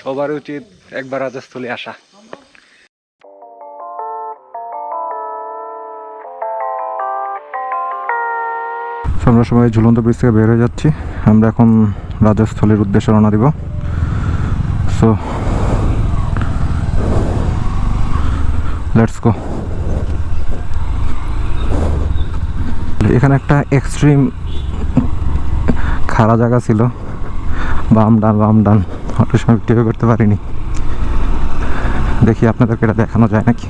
সবার উচিত একবার রাজস্থলে আসা। আমরা সময় ঝুলন্ত ব্রিজ থেকে বের হয়ে যাচ্ছি। আমরা এখন রাজস্থলের উদ্দেশ্যে রওনা দিব। সো লেটস গো এখানে একটা এক্সট্রিম খাড়া জায়গা ছিল। বাম ডান বাম ডান। সময় ভিডিও করতে পারিনি। দেখি আপনাদেরকে এটা দেখানো যায় নাকি?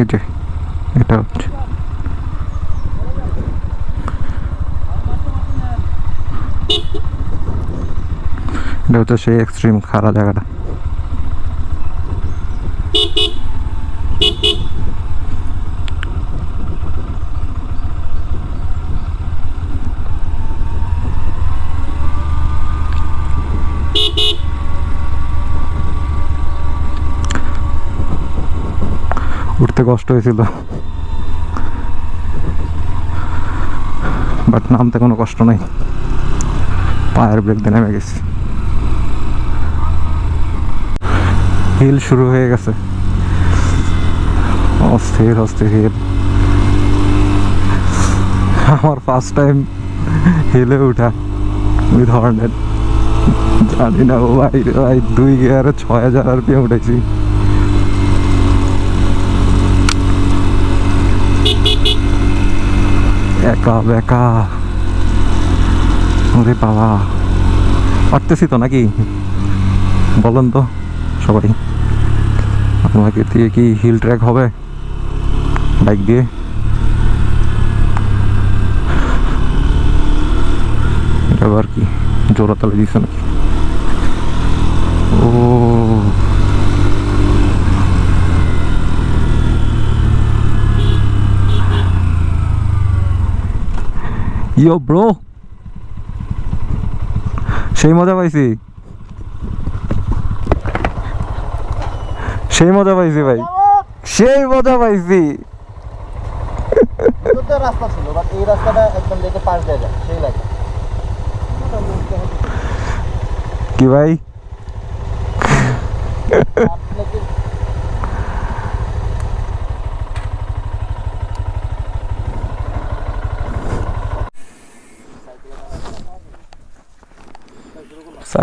এই যে, এটা হচ্ছে। এটা হচ্ছে সেই এক্সট্রিম খারাপ জায়গাটা। উঠতে কষ্ট হয়েছিল। বাট নামতে কোনো কষ্ট নেই। পায়ের ব্রেক দিয়ে নেমে গেছি। হিল শুরু হয়ে গেছে। অস্থির অস্থির। হিল আমার ফার্স্ট টাইম হিলে উঠা। ওই ধরনের। জানি না ও ভাই ভাই দুই গিয়ারে ছয় হাজার আর পিএম উঠেছি। একা, বেকা। ওরে বাবা পারতেছি তো নাকি? বলেন তো সবাই। আপনাকে দিয়ে কি হিল ট্র্যাক হবে? বাইক দিয়ে? এটা আবার কি? জোড়া তালে দিচ্ছে নাকি? Yo bro. সেই মজা পাইছি। সেই মজা পাইছি ভাই। সেই মজা পাইছি। রাস্তা ছিল বাট এই রাস্তাটা একদম দেখে পাশ দিয়ে যায় সেই লাগে। কি ভাই?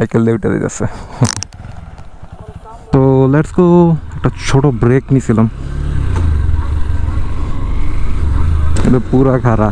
সাইকেল দিয়ে উঠে দিতেছে। তো লেটস গো একটা ছোট ব্রেক নিয়েছিলাম কিন্তু পুরা খারা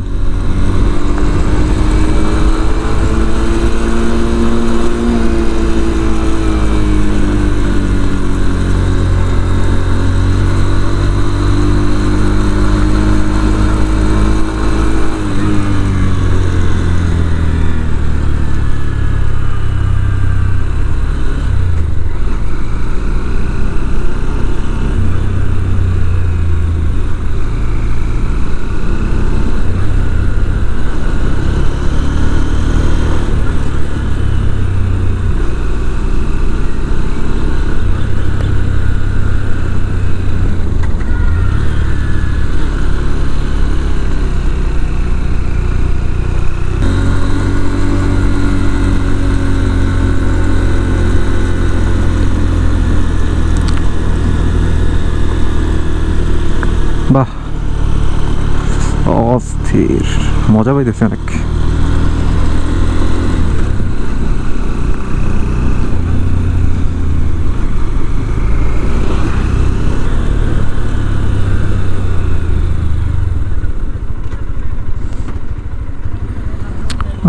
বাহ অস্থির মজা পাইতেছে অনেক।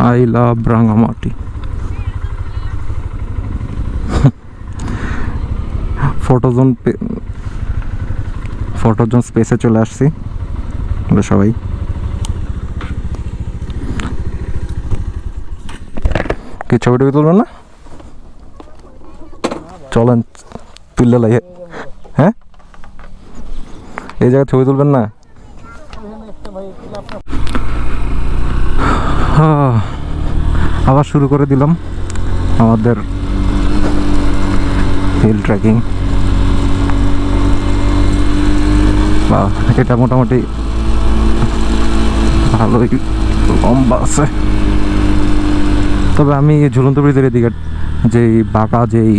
I love Rangamati. ফটোজোন ফটোজোন স্পেসে চলে আসছি। আমরা সবাই। কি ছবি টবি তুলবেন না? চলেন তুললে লাগে হ্যাঁ? এই জায়গায় ছবি তুলবেন না? আবার শুরু করে দিলাম আমাদের হিল ট্রেকিং বা এটা মোটামুটি ভালোই লম্বা আছে। তবে আমি ঝুলন্ত ব্রিজের এদিকে যেই বাঁকা যেই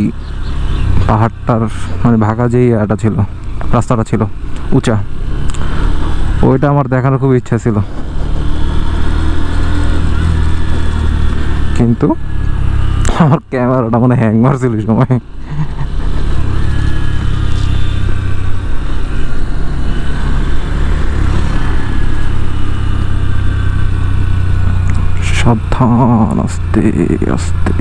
পাহাড়টার মানে বাঁকা যেই এটা ছিল, রাস্তাটা ছিল, উঁচা, ওইটা আমার দেখানোর খুব ইচ্ছা ছিল। কিন্তু আমার ক্যামেরাটা মানে হ্যাং মারছিল সময়। সাবধান আস্তে আস্তে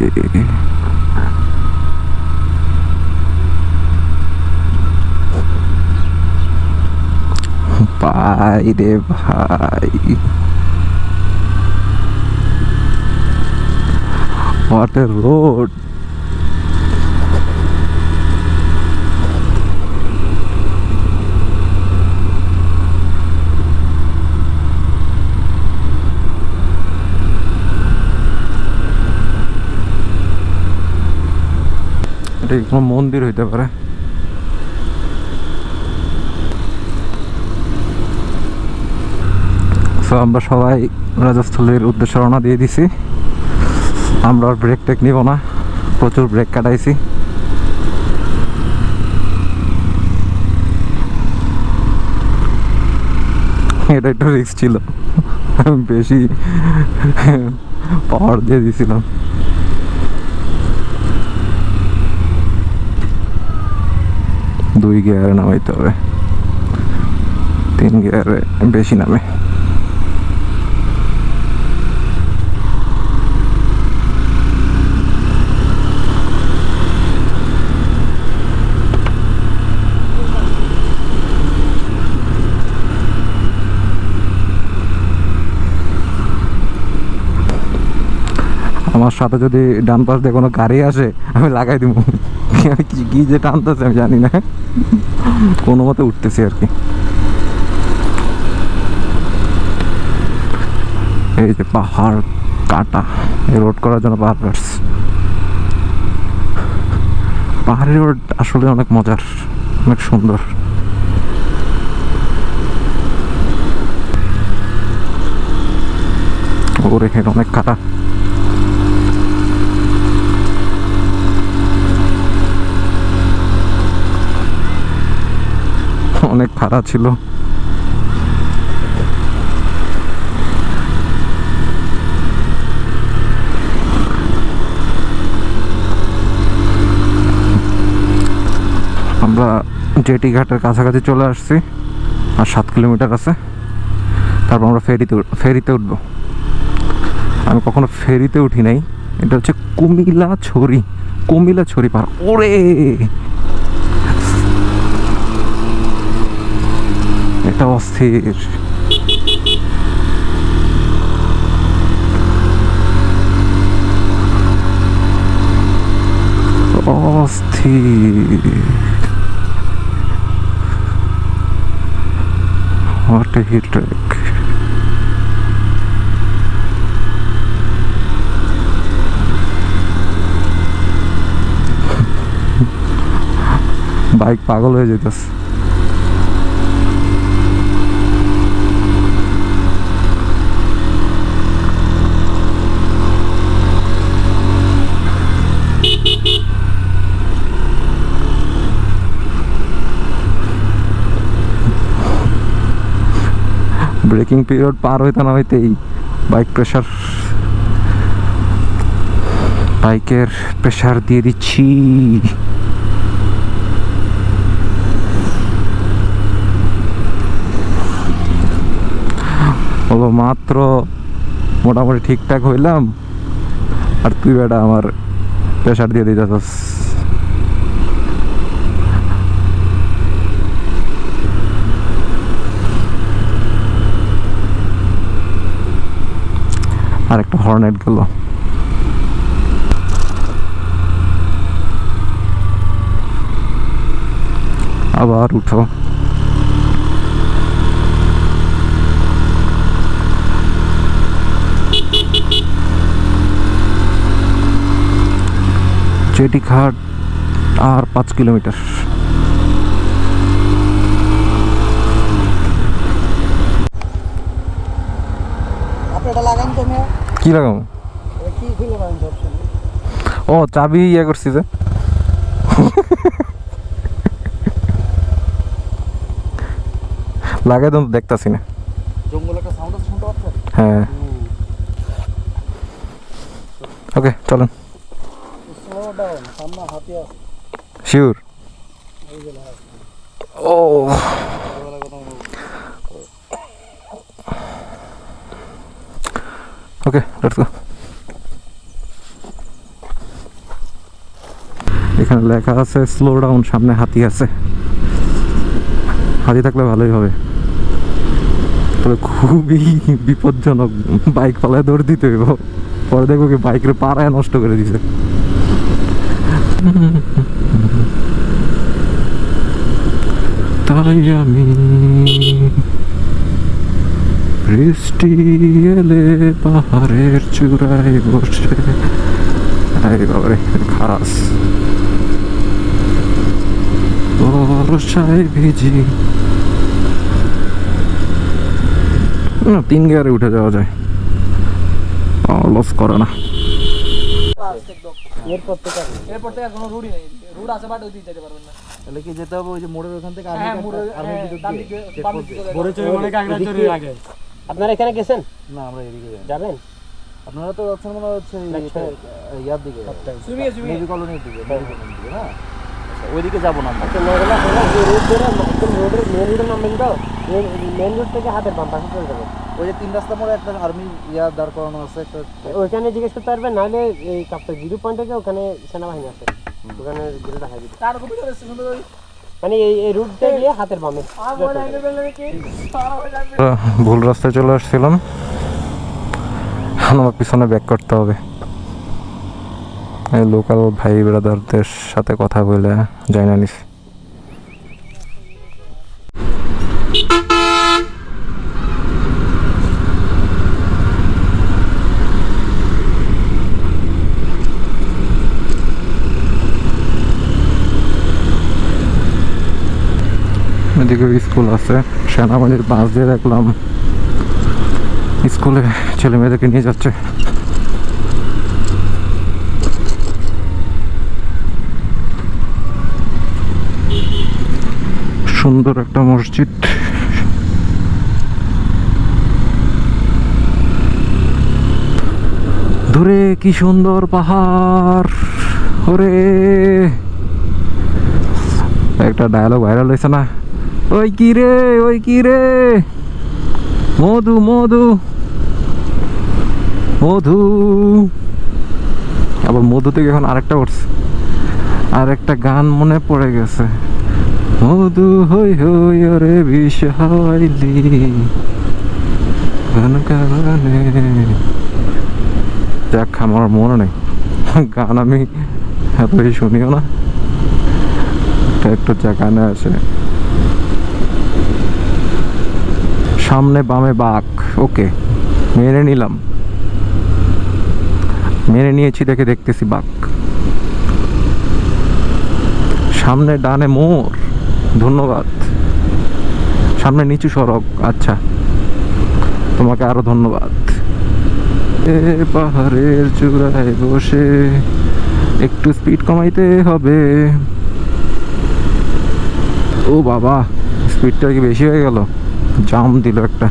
ভাই রে ভাই What a road! এটা কোনো মন্দির হইতে পারে? সো আমরা সবাই রাজস্থলের উদ্দেশ্যে রওনা দিয়ে দিছি। আমরা আর ব্রেক টেক নিব না। প্রচুর ব্রেক কাটাইছি। এটা একটু রিস্ক ছিল। বেশি পাওয়ার দিয়ে দিছিলাম। দুই গিয়ারে নামাইতে হবে। তিন গিয়ারে বেশি নামে। আমার সাথে যদি ডান পাশ দিয়ে কোনো গাড়ি আসে, আমি লাগাই দিব। কি যে টানতেছে আমি জানি না। কোনো মতে উঠতেছি আর কি। এই যে পাহাড়, কাটা এই রোড করার জন্য পাহাড় কাটছে। পাহাড়ি রোড আসলে অনেক মজার, অনেক সুন্দর। ওরে এখানে অনেক কাটা। অনেক খারাপ ছিল। আমরা জেটি ঘাটের কাছাকাছি চলে আসছি, আর সাত কিলোমিটার আছে। তারপর আমরা ফেরিতে ফেরিতে উঠবো। আমি কখনো ফেরিতে উঠি নাই। এটা হচ্ছে কুমিলা ছড়ি কুমিলা ছড়ি পার। ওরে! এটা অস্থির. বাইক পাগল হয়ে যেতেছে ব্রেকিং পিরিয়ড পার হইতে না হইতেই বাইক প্রেশার বাইকের প্রেশার দিয়ে দিচ্ছি। হলো মাত্র মোটামুটি ঠিকঠাক হইলাম। আর তুই বেটা আমার প্রেশার দিয়ে দিতেছস। আর একটা হর্নেট গেল। আবার উঠো। চেটি ঘাট আর পাঁচ কিলোমিটার। এটা কি লাগাম কি খুলে পাবেন অপশন? ও চাবি ইয়ে করছি যে। লাগাই তো দেখতাছি না। জঙ্গল একটা সাউন্ড আছে শুনতে পাচ্ছেন? হ্যাঁ। ওকে চলেন। স্লো ডাউন সামনে হাতি আছে। Sure O. Okay let's go এখানে লেখা আছে স্লো ডাউন সামনে হাতি আছে। হাতি থাকলে ভালোই হবে। তবে খুবই বিপজ্জনক বাইক পালায় দৌড় দিতে হইব। পরে দেখব কি বাইকের পাড়ায় নষ্ট করে দিছে। তাই আমি বৃষ্টি এলে পাহাড়ের চূড়ায় বসে। বাবারে খাস। বর্ষায় ভিজি। না তিন গিয়ারে উঠে যাওয়া যায়। লস করে না। এরপর থেকে এরপর থেকে কোনো রুটই নেই। রুট আছে বাট ওই দিকে যেতে পারবেন না। তাহলে কি যেতে হবে? ওই যে মোড়ের ওখান থেকে মোড়ে- দিকে বাম দিকে চলে মোড়ে চলে আগে আপনারা এখানে গেছেন? না আমরা এদিকে যাই যাবেন? আপনারা তো যাচ্ছেন মনে হচ্ছে এই ইয়ার দিকে। নেভি কলোনির দিকে নেভি কলোনির দিকে না? আচ্ছা ওইদিকে যাব না আমরা। তো নগলা হলো যে রোড ধরে একদম রোডের মেন রোডে নামবেন তো? মেন রোড থেকে হাতের বাম পাশে চলে যাবেন। ওই যে তিন রাস্তা মোড়ে একটা আর্মি ইয়া দাঁড় করানো আছে একটা ওইখানে জিজ্ঞেস করতে পারবেন নাহলে এই কাপটা জিরো পয়েন্ট থেকে ওখানে সেনাবাহিনী আছে। ওখানে ঘুরে দেখা যাবে। তার কপি করে সুন্দর ওই মানে এই এই রুটটা গিয়ে হাতের বামে। হয়ে ভুল রাস্তায় চলে আসছিলাম। আমার পিছনে ব্যাক করতে হবে। এই লোকাল ভাই ব্রাদারদের সাথে কথা বলে জানা না এদিকে স্কুল আছে। সেনাবাহিনীর বাস দিয়ে দেখলাম স্কুলে ছেলে মেয়েদেরকে নিয়ে যাচ্ছে। সুন্দর একটা মসজিদ। দূরে কি সুন্দর পাহাড়, ওরে। একটা ডায়লগ ভাইরাল হয়েছে না? ওই কি রে, ওই কি রে? মধু মধু। মধু। আবার মধু থেকে এখন আরেকটা উঠছে। আর একটা গান মনে পড়ে গেছে। মধু হই হই ওরে বিষাইলি যাক আমার মনে নেই। গান আমি এতই শুনিও না। একটা একটু গানে আছে। সামনে বামে বাঘ ওকে মেনে নিলাম। মেনে নিয়েছি দেখে দেখতেছি বাঘ সামনে ডানে মোর, ধন্যবাদ। সামনে নিচু সড়ক আচ্ছা। তোমাকে আরও ধন্যবাদ। এ পাহাড়ের চূড়ায় বসে একটু স্পিড কমাইতে হবে। ও বাবা স্পিডটা কি বেশি হয়ে গেল? জাম দিল একটা।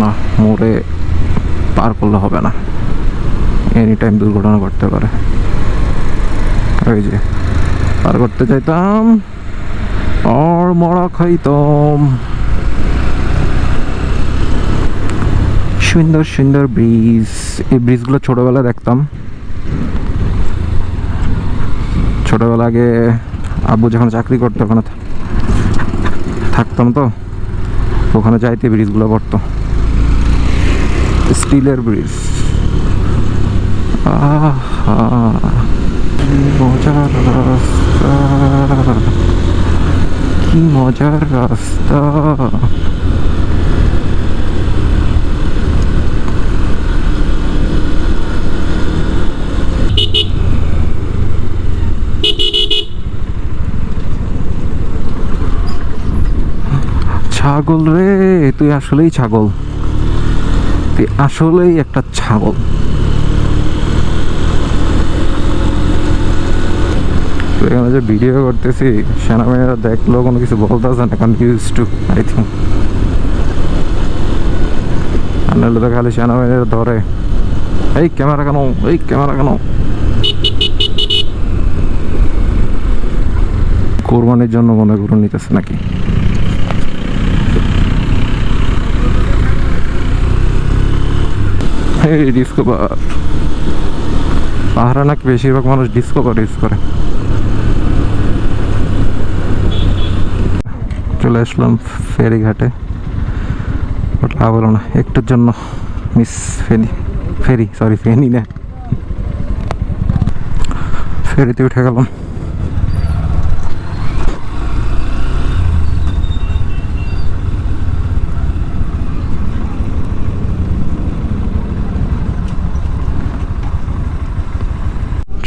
না, মোড়ে পার করলে হবে না। এনি টাইম দুর্ঘটনা ঘটতে পারে। ওই যে, পার করতে চাইতাম, আর মরা খাইতাম। সুন্দর সুন্দর ব্রিজ এই ব্রিজগুলো ছোটবেলায় দেখতাম। ছোটবেলা আগে আব্বু যখন চাকরি করতো, ওখানে থাকতাম তো, ওখানে যাইতে ব্রিজগুলো পড়তো। স্টিলের ব্রিজ। মজার রাস্তা। কি মজার রাস্তা। ছাগল রে, তুই আসলেই ছাগল। তুই আসলেই একটা ছাগল। এখানে যে ভিডিও করতেছি, সেনাবাহিনীরা দেখল কোনো কিছু বলতেছে না কারণ ইউজ টু আই থিঙ্ক তো খালি সেনাবাহিনীরা ধরে। এই ক্যামেরা কেন? এই ক্যামেরা কেন? কোরবানির জন্য মনে করে নিতেছে নাকি? এই ডিসকভার পাহাড়ে নাকি বেশিরভাগ মানুষ ডিসকভার ইউজ করে। চলে আসলাম ফেরিঘাটে। হলো না, একটুর জন্য miss ferry ferry sorry Feni না। ফেরিতে উঠে গেলাম।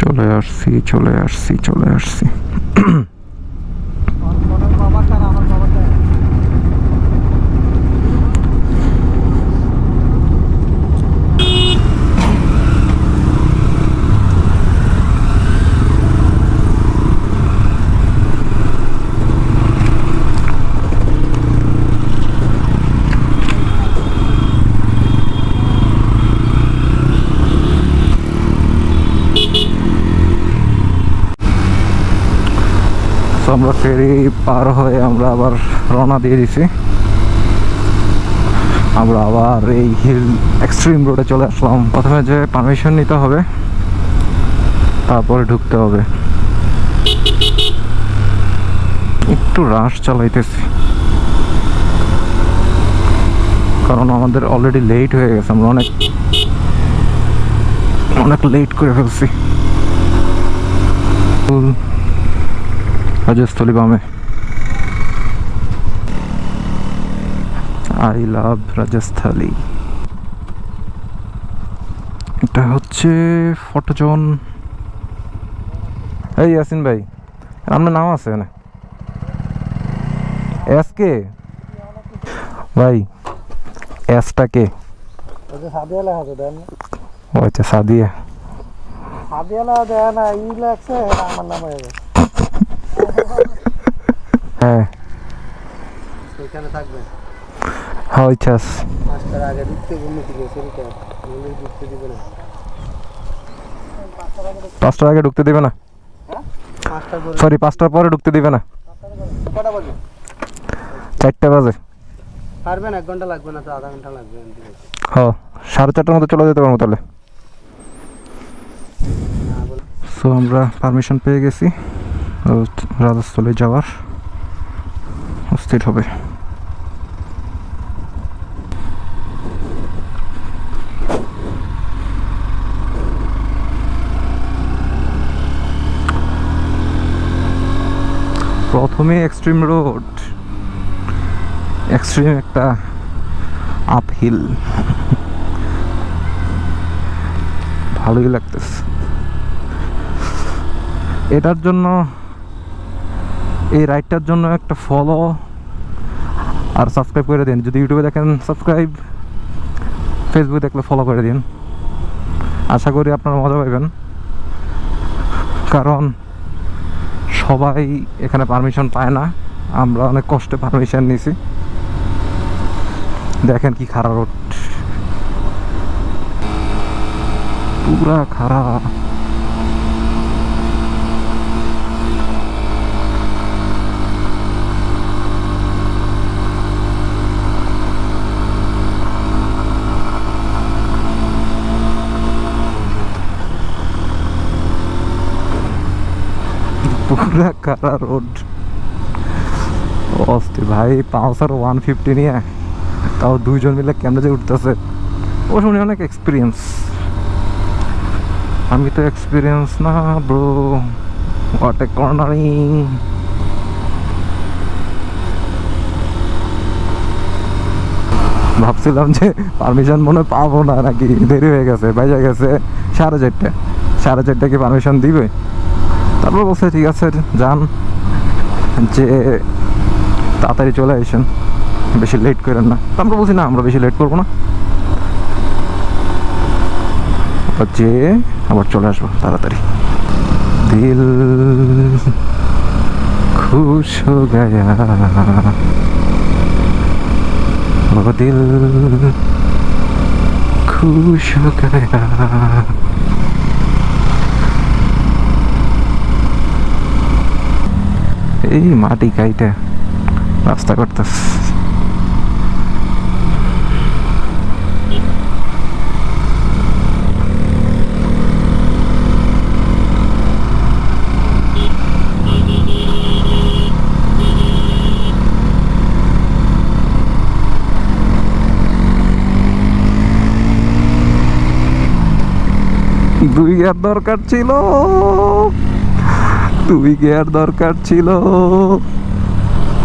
চলে আসছি চলে আসছি চলে আসছি। তো আমরা ফেরি পার হয়ে আমরা আবার রওনা দিয়ে দিছি। আমরা আবার এই হিল এক্সট্রিম রোডে চলে আসলাম। প্রথমে যে পারমিশন নিতে হবে, তারপরে ঢুকতে হবে। একটু রাশ চালাইতেছি। কারণ আমাদের অলরেডি লেট হয়ে গেছে, আমরা অনেক অনেক লেট করে ফেলছি। রাজস্থলী বামে আই লাভ রাজস্থলী। এটা হচ্ছে ফটোজন। এই ইয়াসিন ভাই আপনার নাম আছে না এস কে? ভাই এসটা কে? ও আচ্ছা সাদিয়া। সাদিয়ালা দেয় না ই লাগছে আমার নাম হয়ে গেছে। হ্যাঁ। ওইখানে থাকবে হ্যাঁ আচ্ছা পাঁচটার আগে ঢুকতে বললে কি গেছে রিটা বললে ঢুকতে দিবে না। পাঁচটার আগে ঢুকতে দিবে না? সরি পাঁচটার পরে। ঢুকতে দিবে না? কটা বাজে? চারটা বাজে। পারবেন? এক ঘণ্টা লাগবে না তো আধা ঘণ্টা লাগবে হ সাড়ে চারটার মতো চলে যেতে পারব তাহলে। সো আমরা পারমিশন পেয়ে গেছি রাজস্থলে যাওয়ার। অস্থির হবে। প্রথমে এক্সট্রিম রোড এক্সট্রিম একটা আপহিল ভালোই লাগতেছে। এটার জন্য এই রাইডটার জন্য একটা ফলো আর সাবস্ক্রাইব করে দিন। যদি ইউটিউবে দেখেন সাবস্ক্রাইব ফেসবুক দেখলে ফলো করে দিন। আশা করি আপনারা মজা পাবেন কারণ সবাই এখানে পারমিশন পায় না। আমরা অনেক কষ্টে পারমিশন নিছি। দেখেন কি খারাপ রোড পুরা খারাপ। পুরা কারা রোড। অস্থির ভাই, পালসার ওয়ান ফিফটি নিয়ে তাও দুইজন মিলে কেমনে যে উঠতেছে। ও শুনে অনেক এক্সপিরিয়েন্স আমি তো এক্সপিরিয়েন্স না ব্রো হোয়াট এ কর্নারিং ভাবছিলাম যে পারমিশন মনে পাবো না নাকি, দেরি হয়ে গেছে বাইজা গেছে। সাড়ে চারটে। সাড়ে চারটে কি পারমিশন দিবে? তারপর বলছে ঠিক আছে, যান। যে তাড়াতাড়ি চলে আসেন, বেশি লেট করেন না। তো আমরা বলছি, না, আমরা বেশি লেট করব না। যে, আবার চলে আসব, তাড়াতাড়ি। দিল খুশ হো গয়া। দিল খুশ হো গয়া। এই মাটি কাইটা রাস্তা করতেছ দুই গিয়ার দরকার ছিল। দুই গিয়ার দরকার ছিল?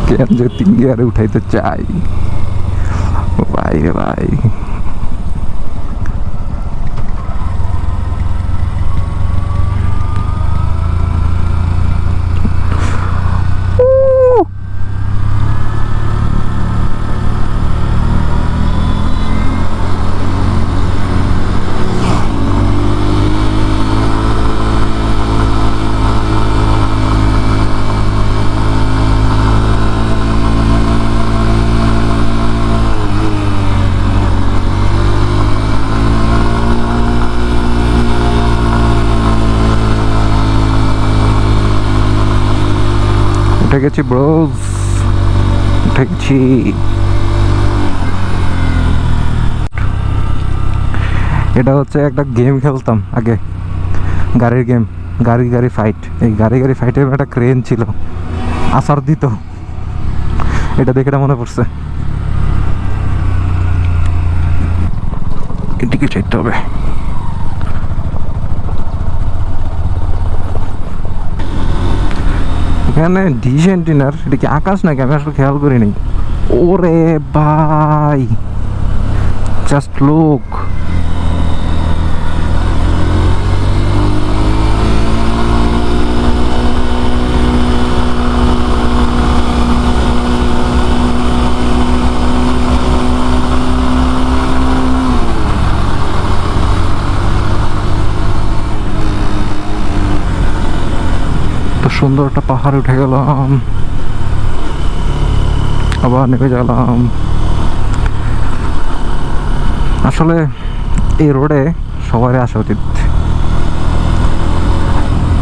কেন যে তিন গিয়ারে উঠাইতে চাই? ভাই রে ভাই। উঠে গেছি ব্রোজ উঠে গেছি। এটা হচ্ছে একটা গেম খেলতাম আগে। গাড়ির গেম গাড়ি গাড়ি ফাইট এই গাড়ি গাড়ি ফাইটের একটা ক্রেন ছিল। আসার দিত। এটা দেখে মনে পড়ছে। এদিকে চাইতে হবে। এখানে ডিসেন্টিনার এটা কি আকাশ নাকি? আমি আসলে খেয়াল করিনি ওরে বাই জাস্ট লোক সুন্দর একটা পাহাড়ে উঠে গেলাম। আবার নেমে গেলাম। আসলে এই রোডে সবারই আসা উচিত।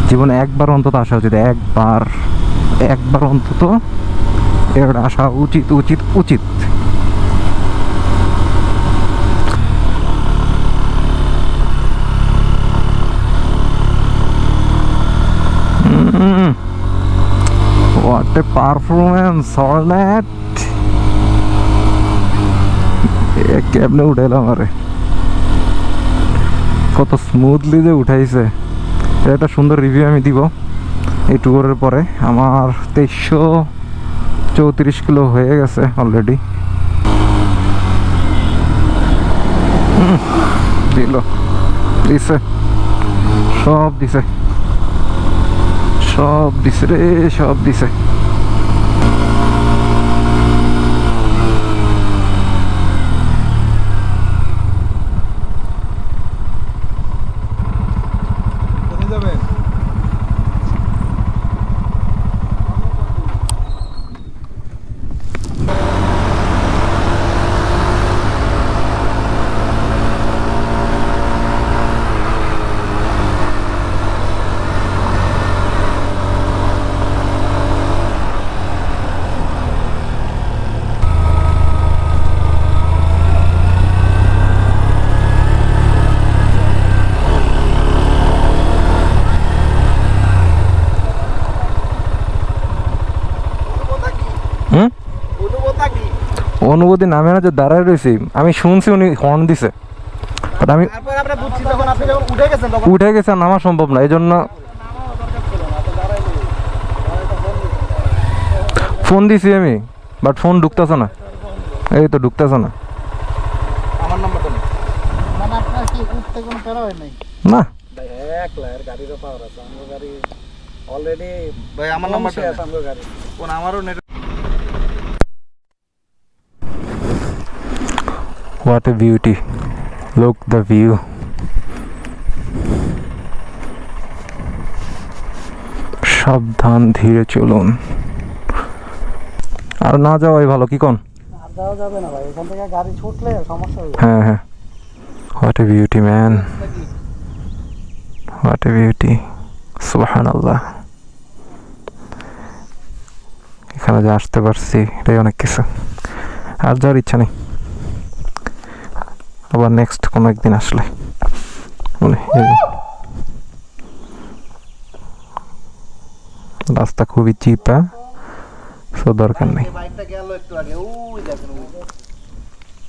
জীবনে একবার অন্তত আসা উচিত, একবার একবার অন্তত এই রোডে আসা উচিত উচিত উচিত। What a performance, Hornet! এ কেমনে উঠাইলাম আরে কত স্মুথলি যে উঠাইছে। একটা সুন্দর রিভিউ আমি দিব। এই ট্যুরের পরে। আমার তেইশশো চৌত্রিশ কিলো হয়ে গেছে অলরেডি দিল। দিছে। সব দিছে। সব দিছে রে সব দিছে। অনুভূতি নামে না যে দাঁড়ায় রয়েছি আমি শুনছি উনি হর্ন দিছে। আমি তারপর আমরা বুঝছি যখন আপনি যখন উঠে গেছেন গেছে নামা সম্ভব না এই জন্য ফোন দিছি আমি বাট ফোন ঢুকতেছে না। এই তো ঢুকতেছে না। আমার নাম্বারটা নেই। মানে না। গাড়ি অলরেডি ভাই আমার নাম্বারটা আমারও net What a beauty. Look the view. সাবধান ধীরে চলুন। আর না যাওয়াই ভালো কি কোন? যাবে না ভাই এখান থেকে গাড়ি ছুটলে সমস্যা হ্যাঁ হ্যাঁ what a beauty man what a beauty সুবাহান আল্লাহ এখানে যে আসতে পারছি এটাই অনেক কিছু। আর যাওয়ার ইচ্ছা নেই। আবার নেক্সট কোনো একদিন আসলে। বলে রাস্তা খুবই চিপ হ্যাঁ? সো দরকার নেই।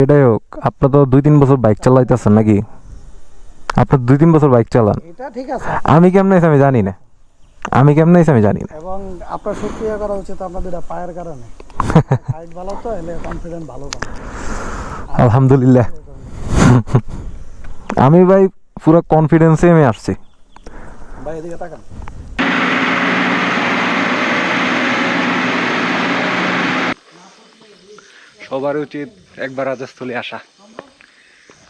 এটাই হোক আপনার তো দুই তিন বছর বাইক চালাইতেছেন নাকি? আপনার দুই তিন বছর বাইক চালান। এটা ঠিক আছে। আমি কেমনে আছি আমি জানি না। আমি কেমনে আছি আমি জানি না। এবং আপনার সুক্রিয়া করা উচিত আপনাদের পায়ের কারণে। হাইট ভালো তো এলে কনফিডেন্ট ভালো আলহামদুলিল্লাহ। আমি ভাই পুরো কনফিডেন্সে আমি আসছি। ভাই এদিকে তাকান। সবার উচিত একবার রাজস্থলী আসা।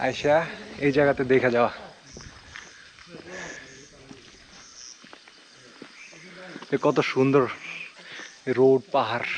আইসা এই জায়গাতে দেখা যাওয়া। এ কত সুন্দর রোড পাহাড়।